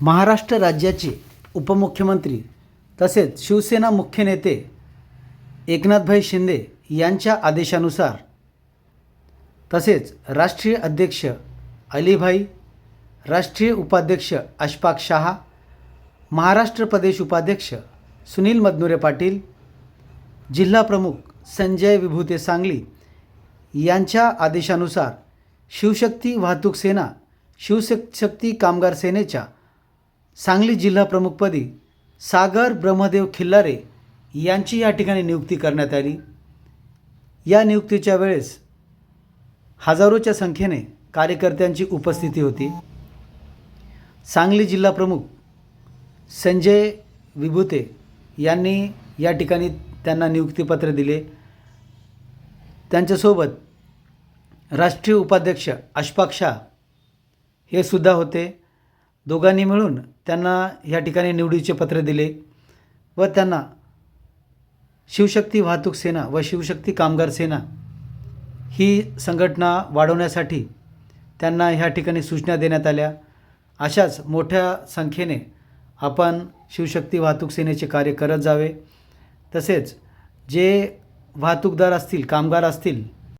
महाराष्ट्र राज्याचे उपमुख्यमंत्री तसेच शिवसेना मुख्य नेते एकनाथभाई शिंदे यांच्या आदेशानुसार तसेच राष्ट्रीय अध्यक्ष अलीभाई राष्ट्रीय उपाध्यक्ष अशफाक शहा महाराष्ट्र प्रदेश उपाध्यक्ष सुनील मदनुरे पाटील जिल्हा प्रमुख संजय विभूते सांगली यांच्या आदेशानुसार शिवशक्ती वाहतूक सेना शिवशक्ती कामगार सेनेच्या सांगली जिल्हा प्रमुखपदी सागर ब्रह्मदेव खिल्लारे यांची या ठिकाणी नियुक्ती करण्यात आली. या नियुक्तीच्या वेळेस हजारोच्या संख्येने कार्यकर्त्यांची उपस्थिती होती. सांगली जिल्हा प्रमुख संजय विभूते यांनी या ठिकाणी त्यांना नियुक्तीपत्र दिले. त्यांच्यासोबत राष्ट्रीय उपाध्यक्ष अशफाक शाह हे सुद्धा होते. दोघांनी मिळून त्यांना या ठिकाणी निवडीचे पत्र दिले व त्यांना शिवशक्ती वाहतूक सेना व शिवशक्ती कामगार सेना ही संघटना वाढवण्यासाठी त्यांना ह्या ठिकाणी सूचना देण्यात आल्या. अशाच मोठ्या संख्येने आपण शिवशक्ती वाहतूक सेनेचे कार्य करत जावे. तसेच जे वाहतूकदार असतील कामगार असतील